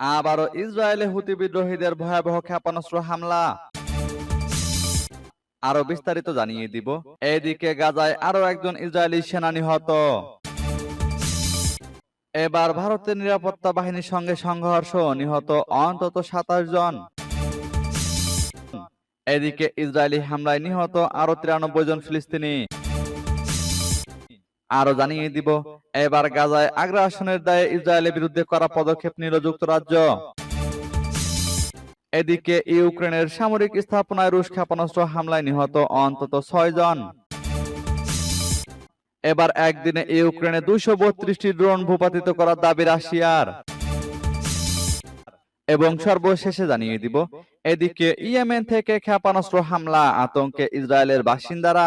আবারও ইসরায়েলে হুতি বিদ্রোহীদের ভয়াবহ ক্ষেপণাস্ত্র হামলা। আরও বিস্তারিত জানিয়ে দিব। এদিকে গাজায় আরও একজন ইসরায়েলি সেনা নিহত। এবার ভারতের নিরাপত্তা বাহিনীর সঙ্গে সংঘর্ষ, নিহত অন্তত সাতাশ জন। এদিকে ইসরায়েলি হামলায় নিহত আরও তিরানব্বই জন ফিলিস্তিনি। আরও জানিয়ে দিব, এবার গাজায় আগ্রাসনের দায়ে ইসরায়েলের বিরুদ্ধে করা পদক্ষেপ নিল যুক্তরাজ্য। এদিকে ইউক্রেনের সামরিক স্থাপনায় রুশ ক্ষেপণাস্ত্র হামলায় নিহত অন্তত ছয় জন। এবার একদিনে ইউক্রেনে দুইশো বত্রিশটি ড্রোন ভূপাতিত করার দাবি রাশিয়ার। এবং সর্বশেষে জানিয়ে দিব, এদিকে ইয়েমেন থেকে ক্ষেপণাস্ত্র হামলা আতঙ্কে ইসরায়েলের বাসিন্দারা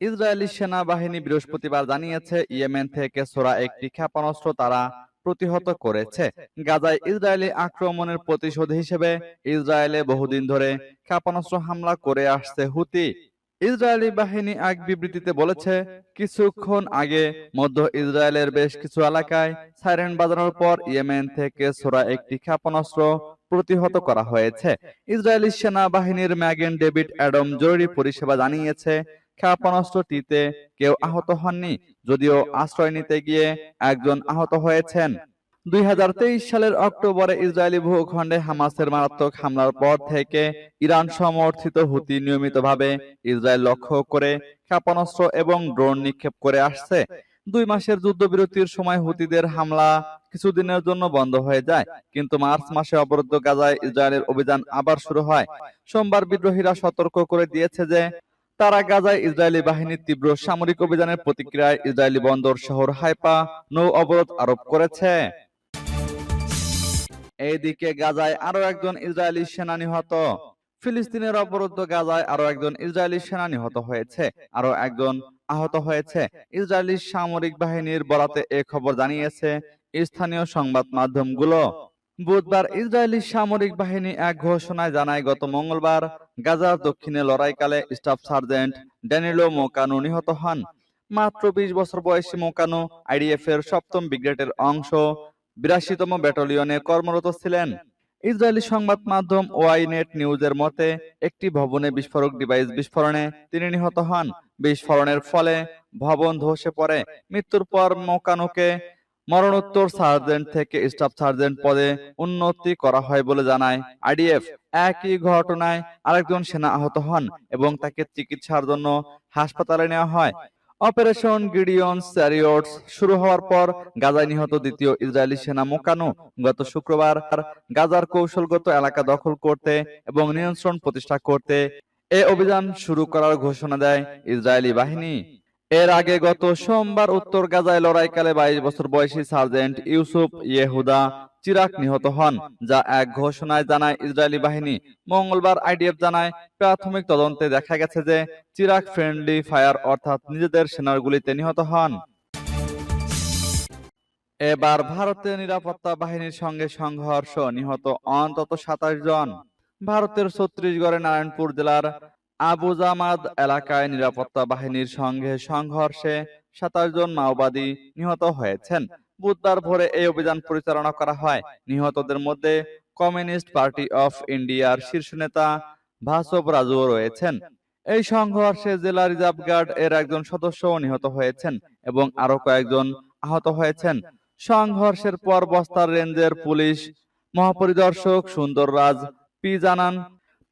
ইসরায়েলি সেনাবাহিনী বৃহস্পতিবার জানিয়েছে ইয়েমেন থেকে ছোড়া একটি ক্ষেপণাস্ত্র তারা প্রতিহত করেছে। গাজায় ইসরায়েলি আক্রমণের প্রতিশোধ হিসেবে ইসরায়েলে বহুদিন ধরে ক্ষেপণাস্ত্র হামলা করে আসছে হুতি। ইসরায়েলি বাহিনী এক বিবৃতিতে বলেছে কিছুক্ষণ আগে মধ্য ইসরায়েলের বেশ কিছু এলাকায় সাইরেন বাজানোর পর ইয়েমেন থেকে ছোড়া একটি ক্ষেপণাস্ত্র প্রতিহত করা হয়েছে। ইসরায়েলি সেনাবাহিনীর ম্যাগেন ডেভিড অ্যাডম জরুরি পরিষেবা জানিয়েছে ক্ষেপণাস্ত্রটিতে কেউ আহত হননি, যদিও আশ্রয় নিতে গিয়ে একজন আহত হয়েছেন। দুই সালের অক্টোবরে ইসরায়েলি ভূখণ্ডে হামাসের মারাত্মক হামলার পর থেকে ইরান সমর্থিত হুতি নিয়মিতভাবে ইসরায়েল লক্ষ্য করে ক্ষেপণাস্ত্র এবং ড্রোন নিক্ষেপ করে আসছে। দুই মাসের যুদ্ধবিরতির সময় হুতিদের হামলা কিছুদিনের জন্য বন্ধ হয়ে যায়, কিন্তু মার্চ মাসে অবরুদ্ধ গাজায় ইসরায়েলের অভিযান আবার শুরু হয়। সোমবার বিদ্রোহীরা সতর্ক করে দিয়েছে যে তারা গাজায় ইসরায়েলি বাহিনীর তীব্র সামরিক অভিযানের প্রতিক্রিয়ায় ইসরায়েলি বন্দর শহর হাইপা নৌ অবরোধ আরোপ করেছে। এইদিকে গাজায় আরও একজন ইসরায়েলি সেনা নিহত। ফিলিস্তিনের অবরুদ্ধ গাজায় আরও একজন ইসরায়েলি সেনা নিহত হয়েছে আরও একজন আহত হয়েছে। ইসরায়েলি সামরিক বাহিনীর বরাতে এ খবর জানিয়েছে স্থানীয় সংবাদ মাধ্যমগুলো। বুধবার ইসরায়েলি সামরিক বাহিনী এক ঘোষণায় জানায় গত মঙ্গলবার গাজার দক্ষিণে লড়াইকালে স্টাফ সার্জেন্ট ড্যানিলো মোকানু নিহত হন। মাত্র বিশ বছর বয়সী মোকানু আইডিএফ এর সপ্তম ব্রিগেডের অংশ বিরাশিতম ব্যাটালিয়নে কর্মরত ছিলেন। ইসরায়েলি সংবাদ মাধ্যম ওয়াইনেট নিউজের মতে একটি ভবনে বিস্ফোরক ডিভাইস বিস্ফোরণে তিনি নিহত হন। বিস্ফোরণের ফলে ভবন ধসে পড়ে। মৃত্যুর পর মোকানুকে মরণোত্তর সার্জেন্ট থেকে স্টাফ সার্জেন্ট পদে উন্নতি করা হয় বলে জানায় আইডিএফ। একই ঘটনায় আরেকজন সেনা আহত হন এবং তাকে চিকিৎসার জন্য হাসপাতালে নেওয়া হয়। অপারেশন গিডিয়ন স্যারিয়টস শুরু হওয়ার পর গাজায় নিহত দ্বিতীয় ইসরায়েলি সেনা মোকানো গত শুক্রবার গাজার কৌশলগত এলাকা দখল করতে এবং নিয়ন্ত্রণ প্রতিষ্ঠা করতে এ অভিযান শুরু করার ঘোষণা দেয় ইসরায়েলি বাহিনী। এর আগে গত সোমবার উত্তর গাজায় লড়াইকালে বাইশ বছর বয়সী সার্জেন্ট ইউসুফ ইয়েহুদা চিরাক নিহত হন, যা এক ঘোষণায় জানায় ইসরায়েলি বাহিনী। মঙ্গলবার আইডিএফ জানায়, প্রাথমিক তদন্তে দেখা গেছে যে চিরাক ফ্রেন্ডলি ফায়ার অর্থাৎ নিজেদের সেনার গুলিতে নিহত হন। এবার ভারতের নিরাপত্তা বাহিনীর সঙ্গে সংঘর্ষ, নিহত অন্তত সাতাশ জন। ভারতের ছত্তিশগড়ের নারায়ণপুর জেলার আবুজামাদ এলাকায় নিরাপত্তা বাহিনীর সঙ্গে সংঘর্ষে সাতাশ জন মাওবাদী নিহত হয়েছেন। বুধবার ভোরে এই অভিযান পরিচালনা করা হয়। নিহতদের মধ্যে কমিউনিস্ট পার্টি অফ ইন্ডিয়ার শীর্ষ নেতা ভাসব রাজুও রয়েছেন। এই সংঘর্ষে জেলা রিজার্ভ গার্ড এর একজন সদস্যও নিহত হয়েছেন এবং আরও কয়েকজন আহত হয়েছেন। সংঘর্ষের পর বস্তার রেঞ্জের পুলিশ মহাপরিদর্শক সুন্দর রাজ পি জানান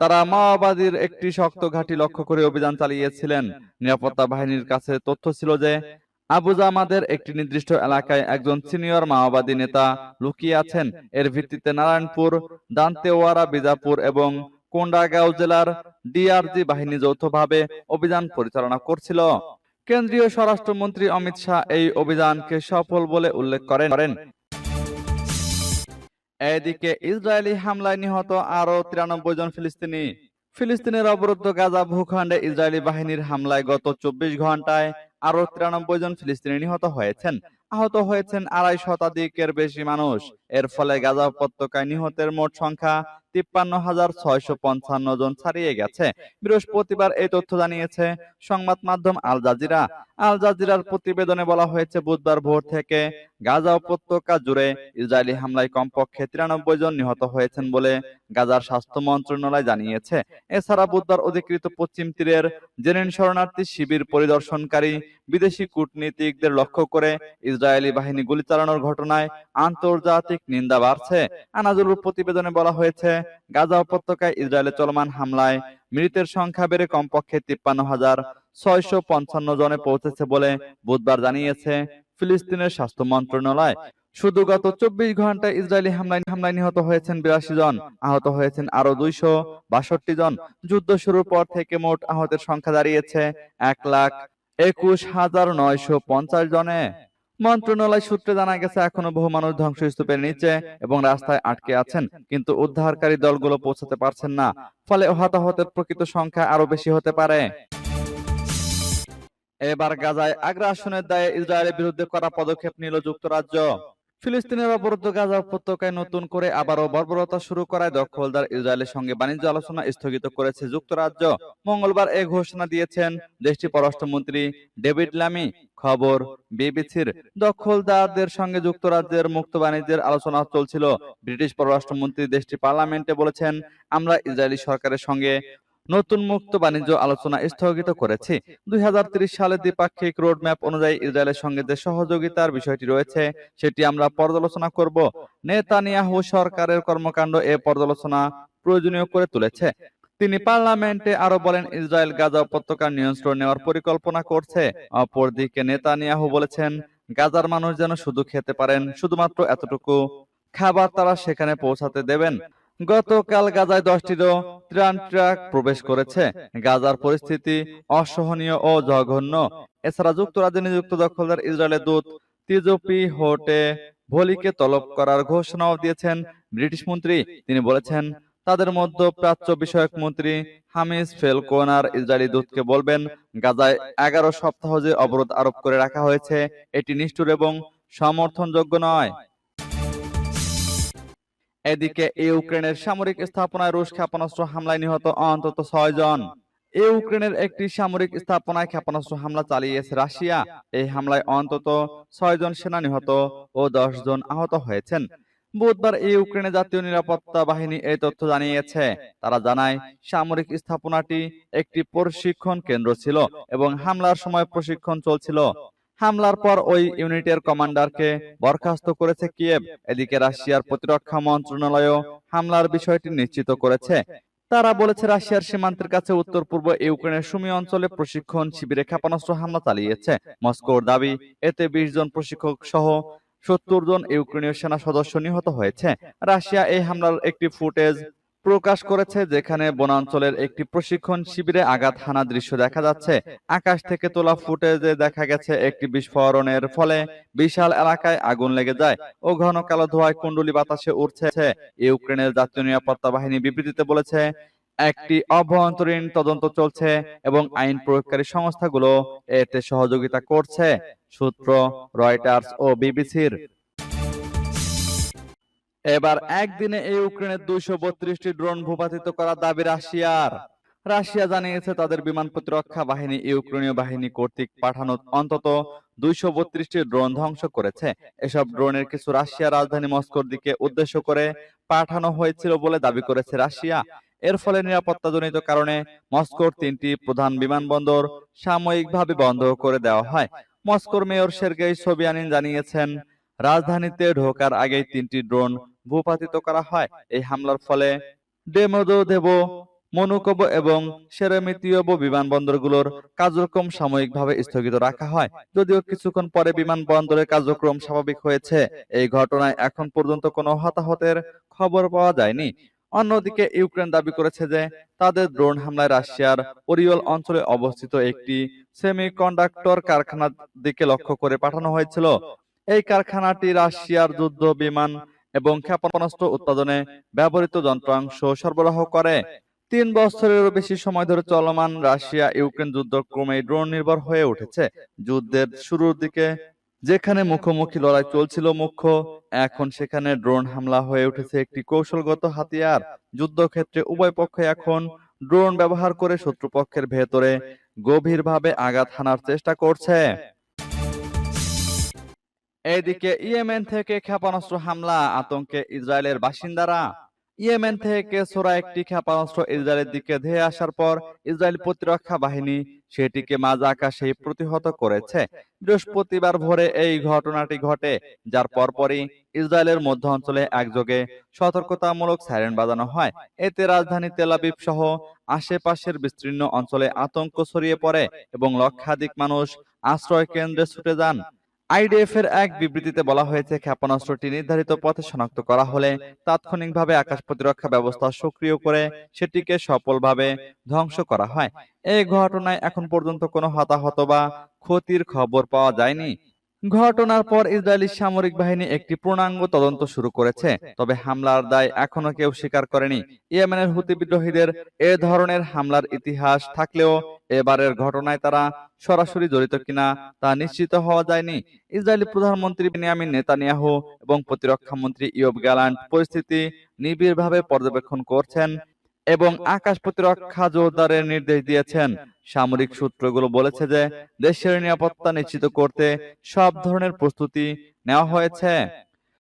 তারা মাওবাদীর একটি শক্ত ঘাঁটি লক্ষ্য করে অভিযান চালিয়েছিলেন। নিরাপত্তা বাহিনীর কাছে তথ্য ছিল যে, আবু জামাদের একটি নির্দিষ্ট এলাকায় একজন সিনিয়র মাওবাদী নেতা লুকিয়ে আছেন। এর ভিত্তিতে নারায়ণপুর দান্তেওয়ারা বিজাপুর এবং কোন্ডাগাঁও জেলার ডিআরজি বাহিনী যৌথভাবে অভিযান পরিচালনা করছিল। কেন্দ্রীয় স্বরাষ্ট্রমন্ত্রী অমিত শাহ এই অভিযানকে সফল বলে উল্লেখ করেন। এদিকে ইসরায়েলি হামলায় নিহত আরও তিরানব্বই জন ফিলিস্তিনি। ফিলিস্তিনের অবরুদ্ধ গাজা ভূখণ্ডে ইসরায়েলি বাহিনীর হামলায় গত চব্বিশ ঘন্টায় আরও তিরানব্বই জন ফিলিস্তিনি নিহত হয়েছেন। আহত হয়েছেন আড়াই শতাধিকের বেশি মানুষ। এর ফলে গাজা উপত্যকায় নিহতের মোট সংখ্যা তিপ্পান্ন হাজার ছয়শো পঞ্চান্ন জন ছাড়িয়ে গেছে। বৃহস্পতিবার এই তথ্য জানিয়েছে সংবাদ মাধ্যম আল জাজিরা। আল জাজিরার প্রতিবেদনে বলা হয়েছে, বুধবার ভোর থেকে গাজা উপত্যকা জুড়ে ইসরায়েলি হামলায় কমপক্ষে তিরানব্বই জন নিহত হয়েছেন বলে গাজার স্বাস্থ্য মন্ত্রণালয় জানিয়েছে। এছাড়া বুধবার অধিকৃত পশ্চিম তীরের জেনিন শরণার্থী শিবির পরিদর্শনকারী বিদেশি কূটনীতিকদের লক্ষ্য করে ইসরায়েলি বাহিনী গুলি চালানোর ঘটনায় আন্তর্জাতিক নিন্দা বাড়ছে। আনাজুলুর প্রতিবেদনে বলা হয়েছে, গাজা উপত্যকায় ইসরায়েলে চলমান হামলায় মৃতের সংখ্যা বেড়ে কমপক্ষে তিপ্পান্ন হাজার ছয়শো পঞ্চান্ন জনে পৌঁছেছে বলে বুধবার জানিয়েছে ফিলিস্তিনের স্বাস্থ্য মন্ত্রণালয়। শুধু গত চব্বিশ ঘন্টায় ইসরায়েলি হামলায় হামলায় নিহত হয়েছেন বিরাশি জন, আহত হয়েছেন আরও দুইশো বাষট্টি জন। যুদ্ধ শুরুর পর থেকে মোট আহতের সংখ্যা দাঁড়িয়েছে এক লাখ একুশ হাজার নয়শো পঞ্চাশ জনে। মন্ত্রণালয় সূত্রে জানা গেছে, এখনও বহু মানুষ ধ্বংসস্তূপের নিচে এবং রাস্তায় আটকে আছেন, কিন্তু উদ্ধারকারী দলগুলো পৌঁছাতে পারছেন না, ফলে হতাহতের প্রকৃত সংখ্যা আরও বেশি হতে পারে। এবার গাজায় আগ্রাসনের দায়ে ইসরায়েলের বিরুদ্ধে করা পদক্ষেপ নিল যুক্তরাজ্য। ফিলিস্তিনের অবরুদ্ধ গাজা উপত্যকায় নতুন করে আবারও বর্বরতা শুরু করায় দখলদার ইসরায়েলের সঙ্গে বাণিজ্য আলোচনা স্থগিত করেছে যুক্তরাজ্য। মঙ্গলবার এই ঘোষণা দিয়েছেন দেশটির পররাষ্ট্রমন্ত্রী ডেভিড লামি। খবর, বিবিসির। দখলদারদের সঙ্গে যুক্তরাজ্যের মুক্ত বাণিজ্যের আলোচনা চলছিল। ব্রিটিশ পররাষ্ট্রমন্ত্রী দেশটির পার্লামেন্টে বলেছেন, আমরা ইসরায়েলি সরকারের সঙ্গে নতুন মুক্ত বাণিজ্য আলোচনা স্থগিত করেছি। দুই সালে দ্বিপাক্ষিক রোডম্যাপ অনুযায়ী ইসরায়েলের সঙ্গে যে সহযোগিতার বিষয়টি রয়েছে, সেটি আমরা পর্যালোচনা করব। নেতানিয়াহু সরকারের কর্মকাণ্ড এ পর্যালোচনা প্রয়োজনীয় করে তুলেছে। তিনি পার্লামেন্টে আরও বলেন, ইসরায়েল গাজা উপত্যকার নিয়ন্ত্রণ নেওয়ার পরিকল্পনা করছে। অপরদিকে নেতানিয়াহু বলেছেন, গাজার মানুষ যেন শুধু খেতে পারেন, শুধুমাত্র এতটুকু খাবার তারা সেখানে পৌঁছাতে দেবেন। গতকাল গাজায় দশটিরও ত্রাণ ট্রাক প্রবেশ করেছে। গাজার পরিস্থিতি অসহনীয় ও জঘন্য। এছাড়া যুক্তরাজ্যে নিযুক্ত দখলদার ইসরায়েলের দূত তিজোপি হোটে ভলিকে তলব করার ঘোষণাও দিয়েছেন ব্রিটিশ মন্ত্রী। তিনি বলেছেন, তাদের মধ্যে প্রাচ্য বিষয়ক মন্ত্রী হামিস ফেলকোনার ইসরায়েলি দূতকে বলবেন, গাজায় এগারো সপ্তাহ যে অবরোধ আরোপ করে রাখা হয়েছে, এটি নিষ্ঠুর এবং সমর্থনযোগ্য নয়। এদিকে ইউক্রেনের সামরিক স্থাপনায় রুশ ক্ষেপণাস্ত্র হামলায় নিহত অন্তত ছয় জন। ইউক্রেনের একটি সামরিক স্থাপনায় ক্ষেপণাস্ত্র হামলা চালিয়েছে রাশিয়া। এই হামলায় অন্তত ছয় জন সেনা নিহত ও দশ জন আহত হয়েছেন। বুধবার ইউক্রেনের জাতীয় নিরাপত্তা বাহিনী এই তথ্য জানিয়েছে। তারা জানায় সামরিক স্থাপনাটি একটি প্রশিক্ষণ কেন্দ্র ছিল এবং হামলার সময় প্রশিক্ষণ চলছিল। হামলার পর ওই ইউনিটের কমান্ডারকে বরখাস্ত করেছে কিয়েভ। এদিকে রাশিয়ার প্রতিরক্ষা মন্ত্রণালয়ও হামলার বিষয়টি নিশ্চিত করেছে। তারা বলেছে রাশিয়ার সীমান্তের কাছে উত্তর পূর্ব ইউক্রেনের সুমি অঞ্চলে প্রশিক্ষণ শিবিরে ক্ষেপণাস্ত্র হামলা চালিয়েছে। মস্কোর দাবি, এতে বিশ জন প্রশিক্ষক সহ সত্তর জন ইউক্রেনীয় সেনা সদস্য নিহত হয়েছে। রাশিয়া এই হামলার একটি ফুটেজ প্রকাশ করেছে যেখানে বনাঞ্চলের একটি প্রশিক্ষণ শিবিরে আঘাত হানা দৃশ্য দেখা যাচ্ছে। আকাশ থেকে তোলা ফুটেজে দেখা গেছে একটি বিস্ফোরণের ফলে বিশাল এলাকায় আগুন লেগে যায় ও ঘন কালো ধোঁয়ায় কুণ্ডলি বাতাসে উঠছে ইউক্রেনের জাতীয় নিরাপত্তা বাহিনী বিবৃতিতে বলেছে, একটি অভ্যন্তরীণ তদন্ত চলছে এবং আইন প্রয়োগকারী সংস্থাগুলো এতে সহযোগিতা করছে, সূত্র রয়টার্স ও বিবিসির। এবার একদিনে এই ইউক্রেনের দুইশো বত্রিশটি ড্রোন ভূপাতিত করার দাবি রাশিয়ার। রাশিয়া জানিয়েছে তাদের বিমান প্রতিরক্ষা বাহিনী ইউক্রেনীয় বাহিনী কর্তৃক পাঠানো অন্তত দুইশো বত্রিশটি ড্রোন ধ্বংস করেছে। এসব ড্রোনের কিছু রাশিয়া রাজধানী মস্কোর দিকে উদ্দেশ্য করে পাঠানো হয়েছিল বলে দাবি করেছে রাশিয়া। এর ফলে নিরাপত্তাজনিত কারণে মস্কোর তিনটি প্রধান বিমানবন্দর সাময়িকভাবে বন্ধ করে দেওয়া হয়। মস্কোর মেয়র সের্গেই সোবিয়ানিন জানিয়েছেন, রাজধানীতে ঢোকার আগেই তিনটি ড্রোন ভূপাতিত করা হয়। এই হামলার ফলে ডেমোদোদেব মনুকোব এবং সেরেমিতিয়ব বিমানবন্দরগুলোর কার্যক্রম সাময়িকভাবে স্থগিত রাখা হয়। যদিও কিছুক্ষণ পরে বিমানবন্দরের কার্যক্রম স্বাভাবিক হয়েছে এই ঘটনায় এখন পর্যন্ত কোনো হতাহতের খবর পাওয়া যায়নি। অন্যদিকে ইউক্রেন দাবি করেছে যে তাদের ড্রোন হামলায় রাশিয়ার ওরিওল অঞ্চলে অবস্থিত একটি সেমিকন্ডাক্টর কারখানার দিকে লক্ষ্য করে পাঠানো হয়েছিল। এই কারখানাটি রাশিয়ার যুদ্ধ বিমান এবং ক্ষেপণাস্ত্র উৎপাদনে ব্যবহৃত যন্ত্রাংশ সরবরাহ করে। তিন বছরেরও বেশি সময় ধরে চলমান রাশিয়া ইউক্রেন যুদ্ধ ক্রমেই ড্রোন নির্ভর হয়ে উঠেছে। যুদ্ধের শুরুর দিকে যেখানে মুখোমুখি লড়াই চলছিল মুখ্য, এখন সেখানে ড্রোন হামলা হয়ে উঠেছে একটি কৌশলগত হাতিয়ার। যুদ্ধক্ষেত্রে উভয় পক্ষে এখন ড্রোন ব্যবহার করে শত্রুপক্ষের ভেতরে গভীরভাবে আঘাত হানার চেষ্টা করছে। এদিকে ইয়েমেন থেকে ক্ষেপণাস্ত্র হামলা আতঙ্কে ইসরায়েলের বাসিন্দারা। ইয়েমেন থেকে ছোড়া একটি ক্ষেপণাস্ত্র ইসরায়েলের দিকে ধেয়ে আসার পর ইসরায়েল প্রতিরক্ষা বাহিনী সেটিকে মাঝ আকাশে প্রতিহত করেছে। বৃহস্পতিবার ভোরে এই ঘটনাটি ঘটে, যার পরপরই ইসরায়েলের মধ্য অঞ্চলে একযোগে সতর্কতামূলক সাইরেন বাজানো হয়। এতে রাজধানী তেলাবিব সহ আশেপাশের বিস্তীর্ণ অঞ্চলে আতঙ্ক ছড়িয়ে পড়ে এবং লক্ষাধিক মানুষ আশ্রয় কেন্দ্রে ছুটে যান। আইডিএফ এর এক বিবৃতিতে বলা হয়েছে, ক্ষেপণাস্ত্রটি নির্ধারিত পথে শনাক্ত করা হলে তাৎক্ষণিকভাবে আকাশ প্রতিরক্ষা ব্যবস্থা সক্রিয় করে সেটিকে সফলভাবে ধ্বংস করা হয়। এই ঘটনায় এখন পর্যন্ত কোনো হতাহত বা ক্ষতির খবর পাওয়া যায়নি। ঘটনার পর ইসরায়েলি সামরিক বাহিনী একটি পূর্ণাঙ্গ তদন্ত শুরু করেছে। তবে হামলার দায় এখনও কেউ স্বীকার করেনি। ইয়েমেনের হুতি বিদ্রোহীদের এ ধরনের হামলার ইতিহাস থাকলেও এবারের ঘটনায় তারা সরাসরি জড়িত কিনা তা নিশ্চিত হওয়া যায়নি। ইসরায়েলি প্রধানমন্ত্রী বেনিয়ামিন নেতানিয়াহু এবং প্রতিরক্ষা মন্ত্রী ইয়ব গ্যালান্ট পরিস্থিতি নিবিড়ভাবে পর্যবেক্ষণ করছেন। এবং আকাশ প্রতিরক্ষা জোরদারের নির্দেশ দিয়েছেন। সামরিক সূত্রগুলো বলেছে যে দেশের নিরাপত্তা নিশ্চিত করতে সব ধরনের প্রস্তুতি নেওয়া হয়েছে।